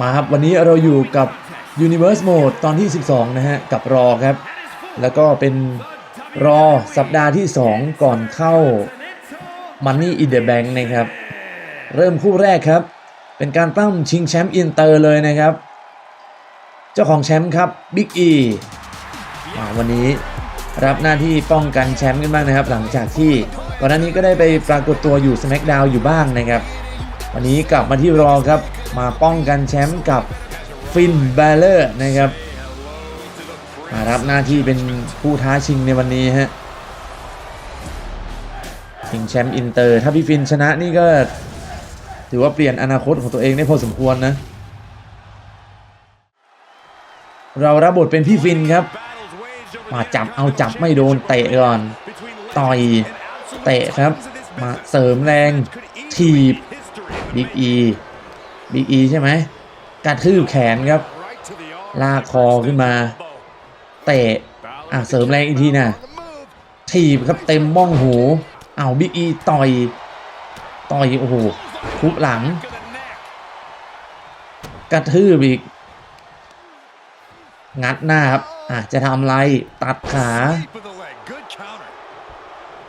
มาครับ วันนี้เราอยู่กับ Universe Mode ตอนที่ 12 นะฮะ กับรอครับ แล้วก็เป็นรอสัปดาห์ที่ 2 ก่อนเข้า Money in the Bank นะครับ เริ่มคู่แรกครับ เป็นการตั้มชิงแชมป์อินเตอร์เลยนะครับ เจ้าของแชมป์ครับบิ๊กอีวันนี้รับหน้าที่ป้องกันแชมป์กันบ้างนะครับ หลังจากที่ก่อนหน้านี้ก็ได้ไปปรากฏตัวอยู่ SmackDown อยู่บ้างนะครับ วันนี้กลับมาที่รอครับ มาป้องกันแชมป์กับฟินแบลเลอร์นะครับมารับหน้าที่เป็นผู้ท้าชิงในวันนี้ฮะชิงแชมป์อินเตอร์ ถ้าพี่ฟินชนะนี่ก็ ถือว่าเปลี่ยนอนาคตของตัวเองได้พอสมควรนะ เรารับบทเป็นพี่ฟินครับ มาจับเอาจับไม่โดนเตะก่อน ต่อยเตะครับ มาเสริมแรง ถีบบิ๊กอี บิ๊กอีใช่ไหมกระทืบแขนครับ ลากคอขึ้นมา เตะอะเสริมแรงอีกทีนะถีบครับเต็มบ้องหูเอาบิ๊กอีต่อย ต่อยโอ้โหทุบหลัง กระทืบอีก งัดหน้าครับอะจะทำไรตัดขา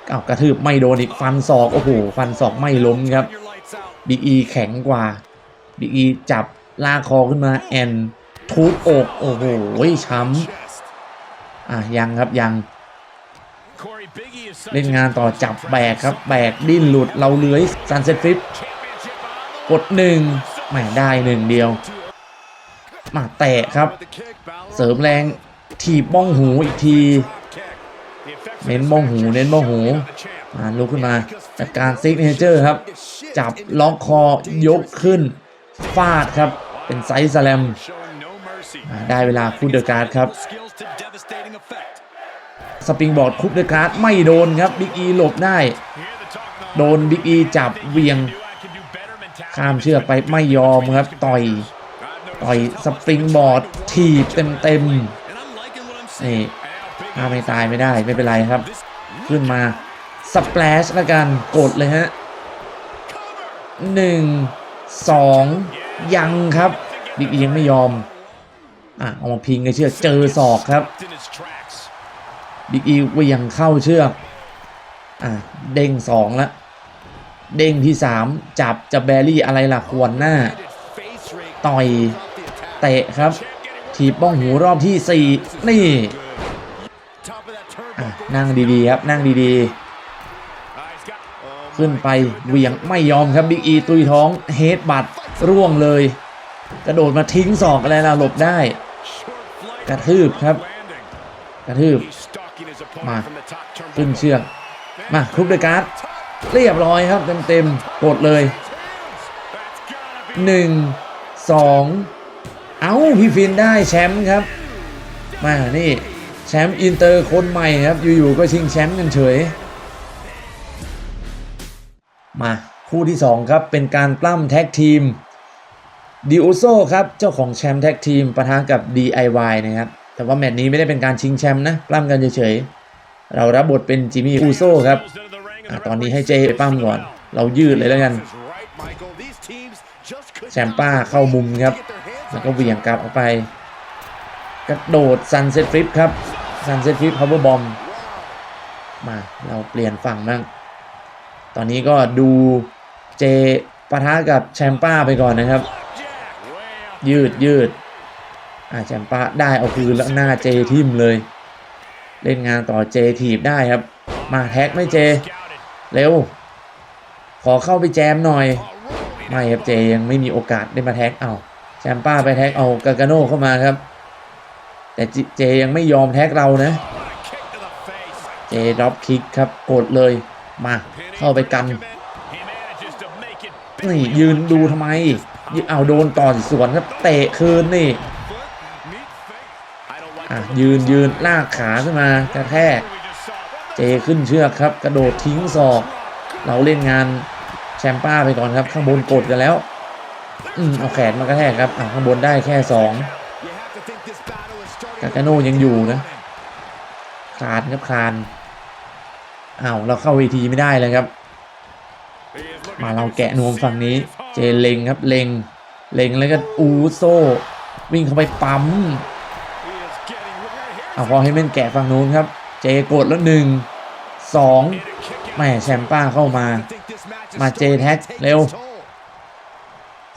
เอากระทืบไม่โดนอีกฟันศอกโอ้โหฟันศอกไม่ล้มครับบิ๊กอีแข็งกว่า บิ๊กอีจับลากคอขึ้นมาแอนทุบอกโอ้โหช้ำอะยังครับยังเล่นงานต่อจับแบกครับ แบกดิ้นหลุดเราเลื้อยซันเซ็ตฟลิปกดหนึ่งแหมได้หนึ่งเดียว มาแตะครับ เสริมแรงถีบบ้องหูอีกที เน้นบ้องหูเน้นบ้องหูมาลุกขึ้นมาจัดการซิกเนเจอร์ครับ จับล็อกคอยกขึ้น ฟาดครับ เป็นไซส์สแลม ได้เวลาคูดเดอการ์ดครับ สปริงบอร์ดคุกเดอการ์ดไม่โดนครับบิ๊กอีหลบได้ โดนบิ๊กอีจับเวียง ข้ามเชือกไปไม่ยอมครับ ต่อยต่อยสปริงบอร์ดถีบเต็มเต็มๆนี่ถ้าไม่ตายไม่ได้ไม่เป็นไรครับ ขึ้นมาสเปลชล้วกันกดเลยฮะหนึ่ง สองยังครับบิ๊กอียังไม่ยอมอะเอามาพิงในเชือกเจอศอกครับบิ๊กอีเหวี่ยงเข้าเชือกอะเด้งสองล้วเด้งที่สามจับจะแบรี่อะไรล่ะควรหน้า ต่อยเตะครับถีบบ้องหูรอบที่สี่นี่อะนั่งดีๆครับนั่งดีๆ ขึ้นไปเหวี่ยงไม่ยอมครับบิ๊กอีตุยท้องเฮดบัตร่วงเลย กระโดดมาทิ้งศอกอะไรล่ะหลบได้ กระทืบครับ กระทืบมาขึ้นเชือกมาครุบด้วยการ์ดเรียบร้อยครับเต็มๆกดเลยหนึ่งสองเอ้าพี่ฟินได้แชมป์ครับมานี่แชมป์อินเตอร์คนใหม่ครับ อยู่ๆก็ชิงแชมป์กันเฉย มาคู่ที่ 2 ครับ เป็นการปล้ำแท็กทีมดิโอโซครับ เจ้าของแชมป์แท็กทีมปะทะกับ DIY นะครับ แต่ว่าแมตช์นี้ไม่ได้เป็นการชิงแชมป์นะปล้ำกันเฉยๆ เรารับบทเป็นจิมมี่อูโซครับอตอนนี้ให้เจไปปล้ำก่อน เรายืดเลยแล้วกัน แชมป้าเข้ามุมครับ แล้วก็เหวี่ยงกลับออกไป กระโดดซันเซ็ตฟลิปครับซันเซ็ตฟลิปพาวเวอร์บอมมาเราเปลี่ยนฝั่งบ้าง ตอนนี้ก็ดูเจปะทะกับแชมป้าไปก่อนนะครับ ยืดยืดอ่าแชมป้าได้เอาคืนแล้วหน้าเจทิมเลย เล่นงานต่อเจถีบได้ครับ มาแท็กไม่เจ เร็ว ขอเข้าไปแจมหน่อย ไม่ครับเจยังไม่มีโอกาสได้มาแท็กเอาแชมป้าไปแท็กเอากากาโน่เข้ามาครับ แต่เจยังไม่ยอมแท็กเรานะ เจดรอปคิกครับกดเลย มาเข้าไปกันนี่ยืนดูทำไมยืนเอาโดนต่อยสวนครับเตะคืนนี่อะยืนยืนลากขาขึ้นมากระแทกเจขึ้นเชือกครับ กระโดดทิ้งศอก เราเล่นงานแชมป้าไปก่อนครับ ข้างบนกดกันแล้วอืมเอาแขนมากระแทกครับอ่าข้างบนได้แค่สองกากาโน่ยังอยู่นะคานครับคาน อ้าเราเข้าเวทีไม่ได้เลยครับ มาเราแกะนวมฝั่งนี้ เจเลงครับเลงเลงแล้วก็อูโซวิ่งเข้าไปปั๊มเอาพอให้เม่นแกะฝั่งนู้นครับ เจกดแล้วหนึ่งสองแม่แชมป้าเข้ามา มาเจแท็กเร็ว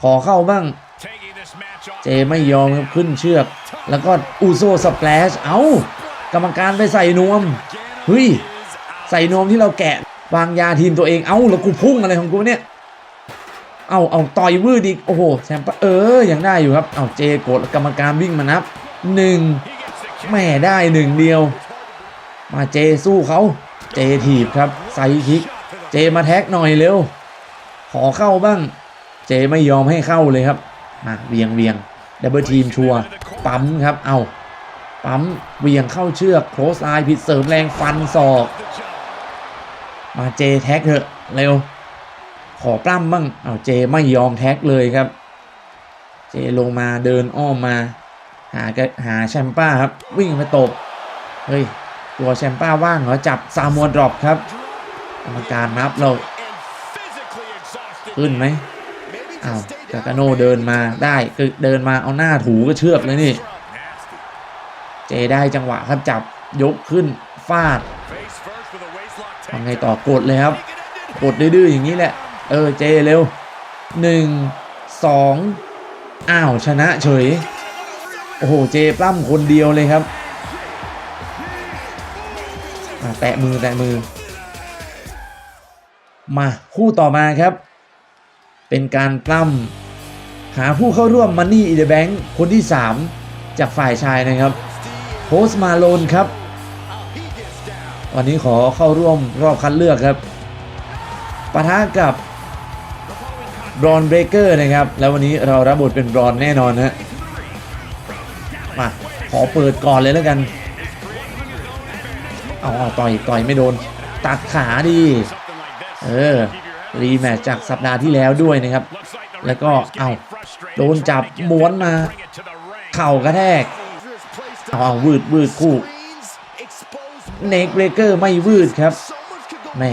ขอเข้าบ้าง เจไม่ยอมครับขึ้นเชือก แล้วก็อูโซสเปลช เอ้ากรรมการไปใส่นวมเฮ้ย ใส่นวมที่เราแกะวางยาทีมตัวเอง เอ้าแล้วกูพุ่งอะไรของกูเนี่ย เอาเอาต่อยวืดอีก โอ้โหแชมป้าเออ ยังได้อยู่ครับ เอาเจกดกรรมการวิ่งมานับหนึ่งแม่ได้หนึ่งเดียว มาเจสู้เขา เจถีบครับ ไซด์คิก เจมาแท็กหน่อยเร็ว ขอเข้าบ้าง เจไม่ยอมให้เข้าเลยครับ มาเวียงเวียงดับเบิลทีมชัวปั๊มครับ เอาปั๊มเวียงเข้าเชือก โครสไลน์ผิดเสริมแรงฟันศอก มาเจแท็กเถอะเร็ว ขอปล้ำบ้างเอาเจไม่ยอมแท็กเลยครับ เจลงมาเดินอ้อมมา หากหาแชมป้าครับ วิ่งไปตบ เฮ้ย ตัวแชมป้าว่างเหรอจับซามัวดรอปครับกรรมการนับเราขึ้นไหมอ้าวกากาโนเดินมาได้คือเดินมาเอาหน้าถูก็เชือกเลยนี่ เจได้จังหวะครับจับยกขึ้นฟาดำไงต่อกดเลยครับ กดดื้อๆอย่างนี้แหละ เออเจเร็วหนึ่งสองอ้าวชนะเฉย โอ้โหเจปล้ำคนเดียวเลยครับแตะมือแตะมือ มาคู่ต่อมาครับ เป็นการปล้ำหาผู้เข้าร่วม Money in the Bank คนที่ 3 จากฝ่ายชายนะครับโพสมาโลนครับ วันนี้ขอเข้าร่วมรอบคัดเลือกครับปะทะกับบรอนเบรเกอร์นะครับ แล้ววันนี้เรารับบทเป็นบรอนแน่นอนฮะมาขอเปิดก่อนเลยแล้วกัน เอาเอาต่อยต่อยไม่โดน ตักขาดี เออ รีแมตช์จากสัปดาห์ที่แล้วด้วยนะครับ แล้วก็เอาโดนจับม้วนมา เข่ากระแทกเอาเอาวืดวืดคู่ เนกเบรเกอร์ไม่วืดครับแม่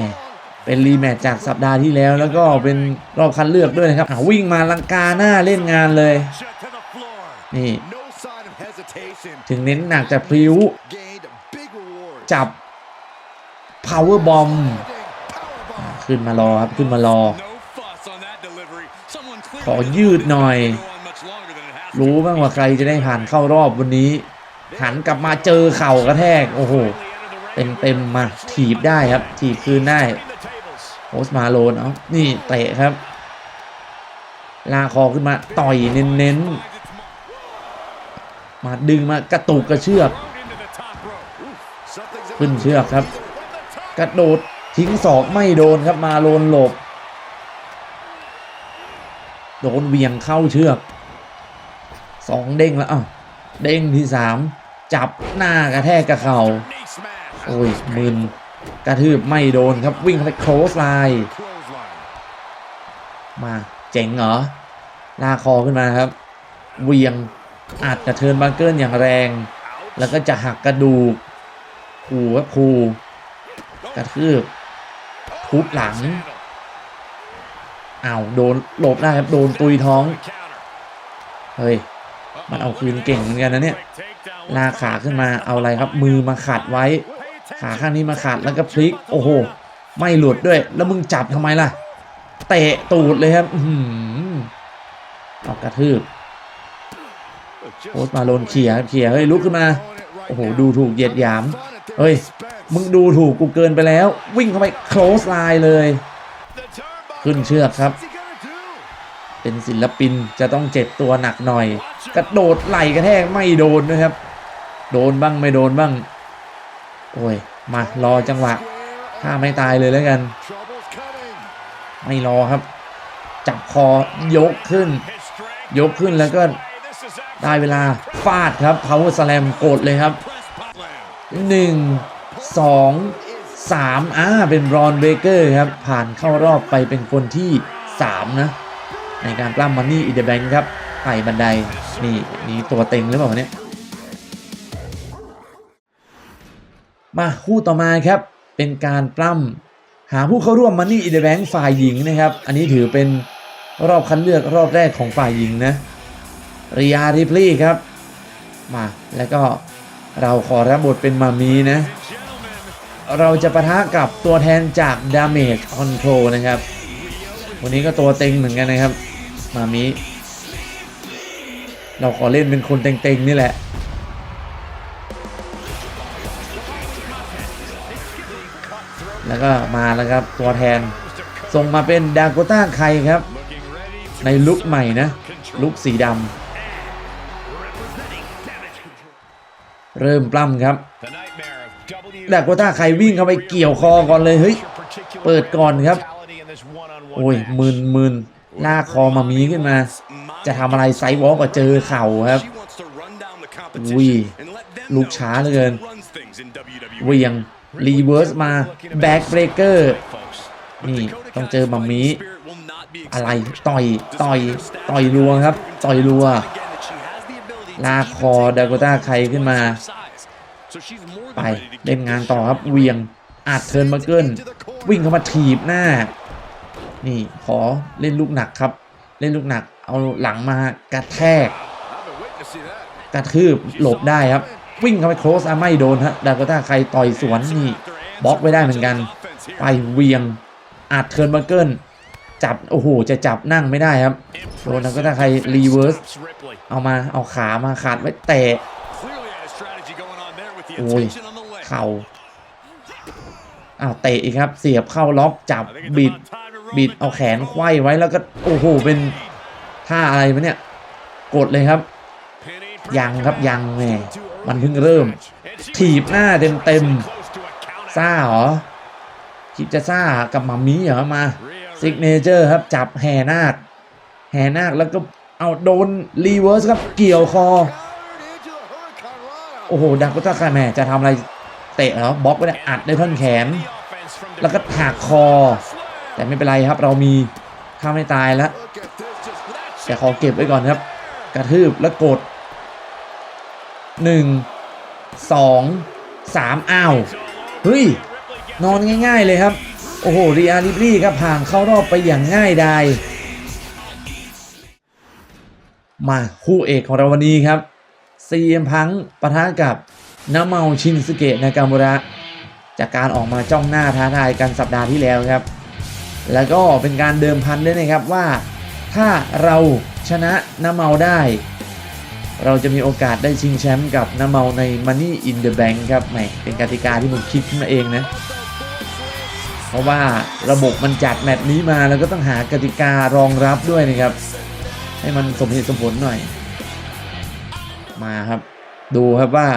เป็นรีแมตช์จากสัปดาห์ที่แล้ว แล้วก็เป็นรอบคัดเลือกด้วยนะครับวิ่งมาลังกาหน้าเล่นงานเลย นี่ ถึงเน้นหนักแต่พริ้ว จับ power bomb ขึ้นมารอครับ ขึ้นมารอ ขอยืดหน่อย รู้บ้างว่าใครจะได้ผ่านเข้ารอบวันนี้ หันกลับมาเจอเข่ากระแทก โอ้โห เต็มเต็มๆมาถีบได้ครับ ถีบคืนได้โพสต์มาโลนเอานี่เตะครับ ลาคอขึ้นมาต่อยเน้นๆ มาดึงมากระตุกกระเชือก ขึ้นเชือกครับ กระโดดทิ้งศอกไม่โดนครับมาโลนหลบ โดนเวียงเข้าเชือกสองเด้งแล้วอ้าวเด้งที่สามจับหน้ากระแทกกระเข่า โอ้ยมึนกระทืบไม่โดนครับวิ่งไปโครสไลน์มาเจ๋งเหรอลากคอขึ้นมาครับเวียงอัดกระเทินบังเกิลอย่างแรง แล้วก็จะหักกระดูกขู่ครับขู่กระทืบทุบหลังอ้าวโดนหลบได้ครับโดนตุยท้อง เฮ้ย มันเอาคืนเก่งเหมือนกันนะเนี่ย ลากขาขึ้นมาเอาอะไรครับ มือมาขัดไว้ ขาข้างนี้มาขัดแล้วก็พลิก โอ้โห ไม่หลุดด้วย แล้วมึงจับทำไมล่ะ เตะตูดเลยครับ อื้ออเอากระทืบโพสต์มาโลนเขี่ยเขี่ยเฮ้ยลุกขึ้นมา โอ้โห ดูถูกเหยียดหยาม เฮ้ย มึงดูถูกกูเกินไปแล้ว วิ่งเข้าไป close line เลย ขึ้นเชือกครับ เป็นศิลปินจะต้องเจ็บตัวหนักหน่อย กระโดดไหลกระแทกไม่โดนนะครับ โดนบ้างไม่โดนบ้าง โอ้ยมารอจังหวะถ้าไม่ตายเลยแล้วกัน ไม่รอครับ จับคอยกขึ้น ยกขึ้นแล้วก็ได้เวลาฟาดครับ power slam กดเลยครับหนึ่งสองสามอ่าเป็นรอนเบเกอร์ครับ ผ่านเข้ารอบไปเป็นคนที่สามนะ ในการปล้ำมันนี่อีเดแบงครับไต่บันไดนี่นี่ตัวเต็งหรือเปล่าเนี่ย มาคู่ต่อมาครับเป็นการปล้ำหาผู้เข้าร่วมมันนี่อีเดแบงฝ่ายหญิงนะครับ อันนี้ถือเป็นรอบคัดเลือกรอบแรกของฝ่ายหญิงนะริยาริพลีครับ มาแล้วก็เราขอรับบทเป็นมามีนะ เราจะปะทะกับตัวแทนจาก Damage Control นะครับ วันนี้ก็ตัวเต็งเหมือนกันนะครับ มามิเราขอเล่นเป็นคนเต็งๆนี่แหละ แล้วก็มาแล้วครับตัวแทน ส่งมาเป็นดาโกต้าไคครับ ในลุคใหม่นะ ลุคสีดำเริ่มปล้ำครับดาโกต้าไควิ่งเข้าไปเกี่ยวคอก่อนเลยเฮ้ยเปิดก่อนครับ โอ้ยมึนมึนลากคอมามีขึ้นมา จะทำอะไรไซด์วอล์กก็เจอเข่าครับอุ้ยลูกช้าเหลือเกินเหวียง รีเวิร์สมาแบ็กเบรกเกอร์นี่ต้องเจอมัมมี่อะไรต่อยต่อยต่อยรัวครับ ต่อยรัวลากคอดากต้าไครขึ้นมา ไปเล่นงานต่อครับเวียงอัดเทิร์นมาเกิลวิ่งเข้ามาถีบหน้า นี่ขอเล่นลูกหนักครับ เล่นลูกหนักเอาหลังมากระแทก กระทืบหลบได้ครับ วิ่งเข้าไปโครสอะไม่โดนฮะดาโกต้าใครต่อยสวนนี่บล็อกไว้ได้เหมือนกัน ไปเวียงอัดเทิร์นมาเกิลจับโอ้โหจะจับนั่งไม่ได้ครับโดนดาโกต้าใครรีเวิร์สเอามาเอาขามาขาดไว้เตะโอ้ยเข่าอ้าวเตะอีกครับ เสียบเข้าล็อกจับบิดบิดเอาแขนไขว้ไว้แล้วก็โอ้โหเป็นท่าอะไรมะเนี่ย กดเลยครับ ยังครับยังแหม มันเพิ่งเริ่ม ถีบหน้าเต็มเต็มๆซ่าเหรอคิดจะซ่ากับมัมมี่เหรอมาซิกเนเจอร์ครับจับแห่นาคแห่นาคแล้วก็เอาโดนรีเวิร์สครับเกี่ยวคอ โอ้โหดักก็ตาคาแม่จะทำอะไรเตะเหรอบล็อกไว้ได้อัดได้ท่อนแขน แล้วก็หักคอ แต่ไม่เป็นไรครับเรามีข้าไม่ตายแล้วแต่ขอเก็บไว้ก่อนครับ กระทืบแล้วกด หนึ่งสองสามอ้าวเฮ้ย นอนง่ายๆเลยครับ โอ้โหรีอาริบลี่ครับผ่านเข้ารอบไปอย่างง่ายดายมาคู่เอกของเราวันนี้ครับซีเอ็มพังปะทะกับนาเมาชินสเกะนากามุระ จากการออกมาจ้องหน้าท้าทายกันสัปดาห์ที่แล้วครับ แล้วก็เป็นการเดิมพันด้วยนะครับว่า ถ้าเราชนะน้าเมาได้ เราจะมีโอกาสได้ชิงแชมป์กับน้าเมาใน Money in the Bank ครับแหมเป็นกติกาที่ผมคิดขึ้นมาเองนะ เพราะว่าระบบมันจัดแมตช์นี้มาแล้วก็ต้องหากติการองรับด้วยนะครับ ให้มันสมเหตุสมผลหน่อย มาครับ ดูครับว่า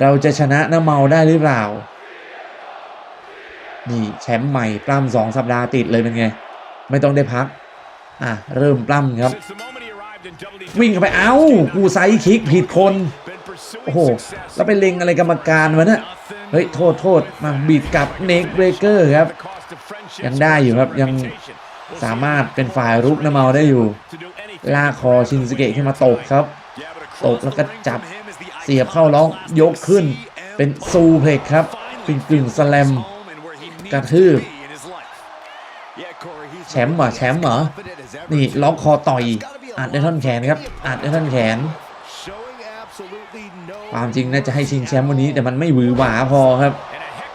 เราจะชนะน้าเมาได้หรือเปล่า นี่แชมป์ใหม่ปล้ำสองสัปดาห์ติดเลยเป็นไง ไม่ต้องได้พัก อะ เริ่มปล้ำครับ วิ่งเข้าไปเอ้ากูไซคิกผิดคน โอ้โห แล้วไปเล็งอะไรกรรมการวะเนี่ยเฮ้ย โทษโทษมาบีดกลับเนกเบรเกอร์ครับ ยังได้อยู่ครับยังสามารถเป็นฝ่ายรุกน้ำเมาได้อยู่ ลากคอชินสเกะขึ้นมาตกครับ ตกแล้วก็จับเสียบเข้าล็อกยกขึ้น เป็นซูเพล็กครับเป็นกึ่งสแลมกระทืบแชมป์เหรอแชมป์เหรอ นี่ล็อกคอต่อย อัดได้ท่อนแขนครับอัดได้ท่อนแขน ความจริงน่าจะให้ชิงแชมป์วันนี้แต่มันไม่หวือหวาพอครับ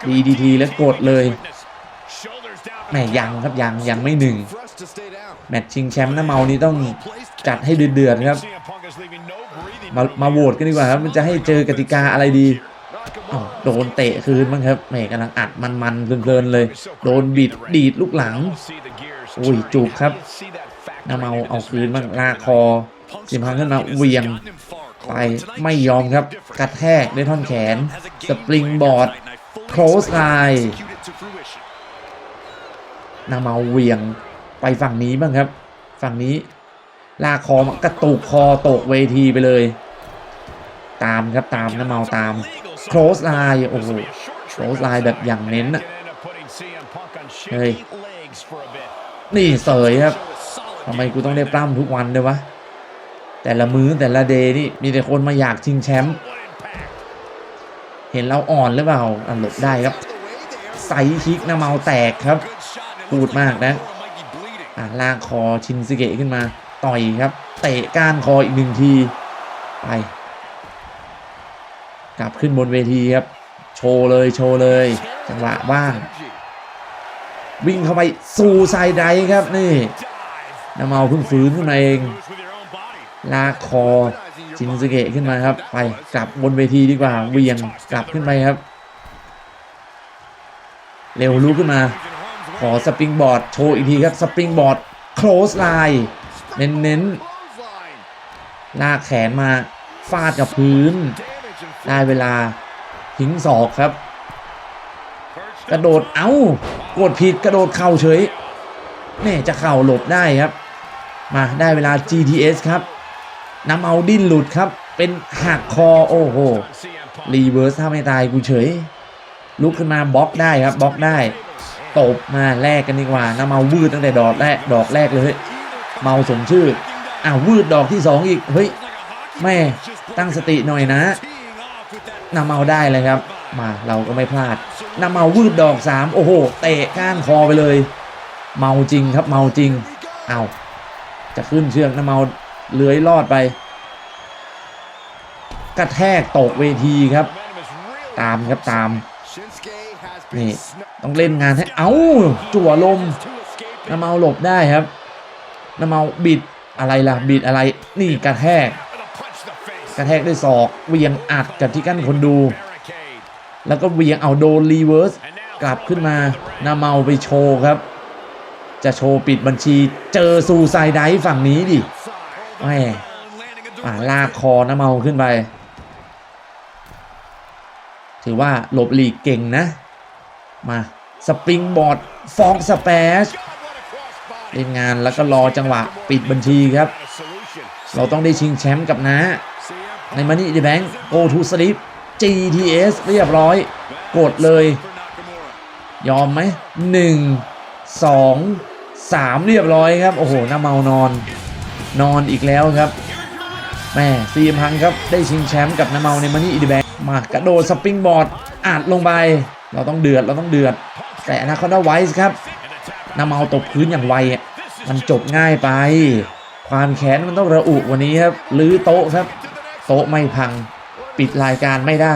DDT แล้วกดเลยแหมยังครับยังยังไม่หนึ่งแมตช์ชิงแชมป์น้าเมานี้ต้องจัดให้เดือดๆครับ มามาโหวตกันดีกว่าครับ มันจะให้เจอกติกาอะไรดีอ้าวโดนเตะคืนบ้างครับแหมกำลังอัดมันๆเพลินๆเลย โดนบิดดีดลูกหลัง อุ้ยจุกครับ น้าเมาเอาคืนบ้างลากคอสิมพังขึ้นมาเวียงไปไม่ยอมครับ กระแทกด้วยท่อนแขน สปริงบอร์ดโครสไลน์นาเมาเวียงไปฝั่งนี้บ้างครับ ฝั่งนี้ลากคอกระตุกคอตกเวทีไปเลย ตามครับตามน้าเมาตามโครสไลน์โอ้โหโครสไลน์แบบอย่างเน้นอะเฮ้ยนี่เสยครับ ทำไมกูต้องได้ปล้ำทุกวันเลยวะ แต่ละมื้อแต่ละเดย์นี่มีแต่คนมาอยากชิงแชมป์ เห็นเราอ่อนหรือเปล่าอะหลบได้ครับไซคิกน้าเมาแตกครับพูดมากนะ อะลากคอชินสเกะขึ้นมา ต่อยครับ เตะก้านคออีกหนึ่งที ไป กลับขึ้นบนเวทีครับ โชว์เลยโชว์เลย จังหวะว่าง วิ่งเข้าไปสู่ไซด์ไดครับนี่ น้ำเมาเพิ่งฟื้นขึ้นมาเอง ลากคอชินสเกะขึ้นมาครับ ไปกลับบนเวทีดีกว่าเวียงกลับขึ้นไปครับ เร็วลุกขึ้นมา ขอสปริงบอร์ดโชว์อีกทีครับสปริงบอร์ด close line เน้นๆ ลากแขนมาฟาดกับพื้น ได้เวลาทิ้งศอกครับ กระโดดเอ้ากดผิดกระโดดเข่าเฉยเนี่จะเข่าหลบได้ครับ มาได้เวลา GTS ครับนำเอาดิ้นหลุดครับ เป็นหักคอโอ้โหรีเวิร์สถ้าไม่ตายกูเฉย ลุกขึ้นมาบล็อกได้ครับบล็อกได้ตบมาแลกกันดีกว่านำเอาวืดตั้งแต่ดอกแรกดอกแรกเลยเมาสมชื่ออ้าววืดดอกที่สองอีกเฮ้ยแม่ตั้งสติหน่อยนะนำเอาได้เลยครับ มาเราก็ไม่พลาดนำเอาวืดดอกสามโอ้โหเตะก้านคอไปเลย เมาจริงครับเมาจริงเอา จะขึ้นเชือกน้ำเอาเลื้อยรอดไป กระแทกตกเวทีครับ ตามครับตามนี่ต้องเล่นงานให้เอ้าจั่วลมน้ำเมาหลบได้ครับน้ำเมาบิดอะไรล่ะบิดอะไรนี่กระแทก กระแทกด้วยศอกเวียงอัดกับที่กั้นคนดู แล้วก็เวียงเอาโดนรีเวิร์สกลับขึ้นมาน้ำเมาไปโชว์ครับ จะโชว์ปิดบัญชีเจอซูไซไดฝั่งนี้ดิแหมอ่าลากคอน้ำเมาขึ้นไป ถือว่าหลบหลีกเก่งนะ มาสปริงบอร์ดฟอกสเปชเล่นงานแล้วก็รอจังหวะปิดบัญชีครับ เราต้องได้ชิงแชมป์กับนะ ในมันนี่ดีแบงก์โกทูสลิป GTS เรียบร้อย กดเลย ยอมไหมหนึ่งสอง สามเรียบร้อยครับ โอ้โหน้าเมานอน นอนอีกแล้วครับแม่ซีมพังครับ ได้ชิงแชมป์กับน้าเมาในมันนี่ดีแบงมากระโดดสปริงบอร์ดอัดลงไป เราต้องเดือดเราต้องเดือด แต่อนาคอนดาไวส์ครับน้าเมาตกพื้นอย่างไวมันจบง่ายไป ความแค้นมันต้องระอุวันนี้ครับลื้อโต๊ะครับ โต๊ะไม่พังปิดรายการไม่ได้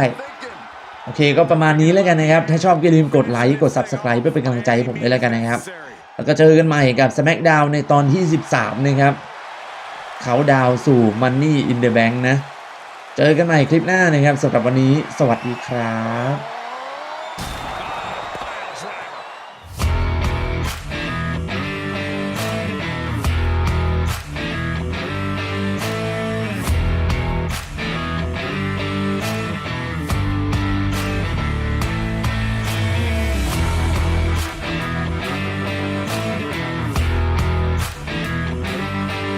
โอเคก็ประมาณนี้แล้วกันนะครับ ถ้าชอบอย่าลืมกดไลค์กด Subscribe เพื่อเป็นกำลังใจให้ผมด้วยแล้วกันนะครับ แล้วก็เจอกันใหม่กับ SmackDown ในตอนที่ 13 นะครับ เขาดาวสู่ Money in the Bank นะ เจอกันใหม่คลิปหน้านะครับสำหรับวันนี้ สวัสดีครับ